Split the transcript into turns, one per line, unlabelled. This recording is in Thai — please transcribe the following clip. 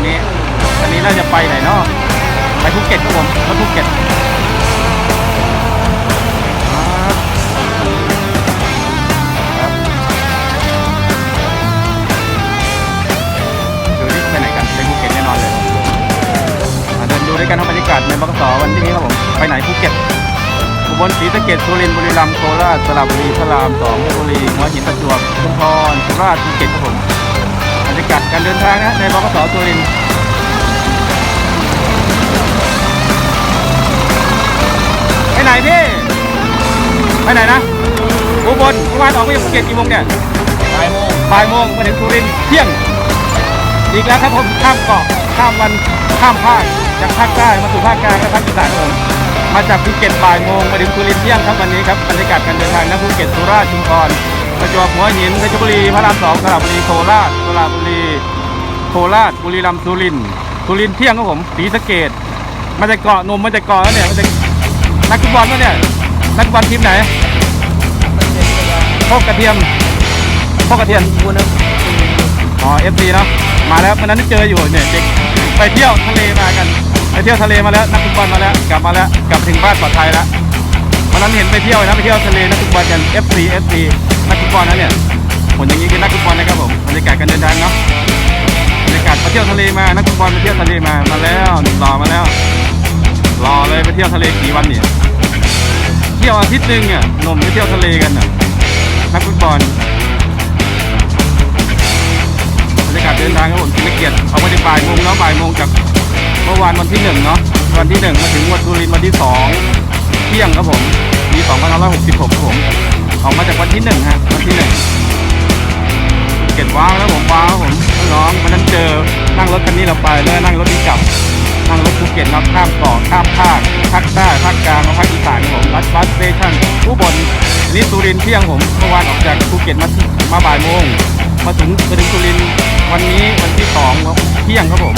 นนี้อันนี้น่าจะไปไหนเนาะไปภูเก็ตครับผมรถภูเก็ตครับดูนี่ไปไหนกันไปภูเก็ตแน่นอนเลยมาเดินดูด้วยกันทั้งบรรยากาศในบกสวันที่นี้ครับผมไปไหนภูเก็ตอุบลศรีสะเกษสุรินทร์บุรีรัมย์โคราชสระบุรีพระรามสองเพชรบุรีหัวหินประจวบชุมพรสุราษฎร์ภูเก็ตครับผม กาศการเดินทางนะในบกสสุรินทร์ไปไหนพี่ไปไหนนะอุบลเมื่อวานออกมาจากภูเก็ตกี่โมงเนี่ย
บ่ายโมง
บ่ายโมงมาถึงสุรินทร์เที่ยง อีกแล้วครับผมข้ามเกาะข้ามวันข้ามภาคจากภาคใต้มาสู่ภาคกลางและภาคอีสานครับผมมาจากภูเก็ตบ่ายโมงมาถึงสุรินทร์เที่ยงครับวันนี้ครับบรรยากาศการเดินทางนะภูเก็ตสุราษฎร์ชุมพร ประจวบหัวหินเพชรบุรีพระรามสองสระบุรีโคราชสระบุรีโคราชบุรีรัมย์สุรินทร์สุรินทร์เที่ยงครับผมศรีสะเกดมาจากเกาะนมมาจากเกาะแล้วเนี่ยมาจากนักฟุตบอลแล้วเนี่ยนักฟุตบอลทีมไหน
มันเป็นเว
กกระเทียมโคกกระเทียม
คุณนะ
อ๋อเอฟซีเนาะมาแล้ววันนั้นเจออยู่เนี่ยเด็กไปเที่ยวทะเลมากันไปเที่ยวทะเลมาแล้วนักฟุตบอลมาแล้วกลับมาแล้วกลับถึงบ้านปลอดภัยแล้ว วันนั้นเห็นไปเที่ยวนะไปเที่ยวทะเลนักฟุตบอลกัน FC FC นักฟุตบอลนะเนี่ยผลอย่างนี้คือนักฟุตบอลนะครับผมบรรยากาศการเดินทางเนาะบรรยากาศไปเที่ยวทะเลมานักฟุตบอลไปเที่ยวทะเลมามาแล้วรอมาแล้วรอเลยไปเที่ยวทะเลกี่วันเนี่ยเที่ยวอาทิตย์หนึ่งอะหนมไปเที่ยวทะเลกันอะนักฟุตบอลบรรยากาศเดินทางครับผมถึงเกียรติเอามาจากบ่ายโมงเนาะบ่ายโมงจากเมื่อวานวันที่หนึ่งเนาะวันที่หนึ่งมาถึงวันสุรินวันที่สองเที่ยงครับผม ปีสองพันห้าร้อยหกสิบหกครับผมออกมาจากวันที่หนึ่งฮะวันที่หนึ่งเกียรติว้าวแล้วผมว้าวผมน้องๆวันนั้นเจอนั่งรถคันนี้เราไปแล้วนั่งรถนี้กลับนั่งรถภูเก็ตเราข้ามเกาะข้ามภาคภาคใต้ภาคกลางภาคอีสานผมบัสบัสสเตชันอุบลนนี้สุรินเที่ยงผมเมื่อวานออกจากภูเก็ตมามาบ่ายโมงมาถึงมาถึงสุรินวันนี้วันที่สองเที่ยงครับผม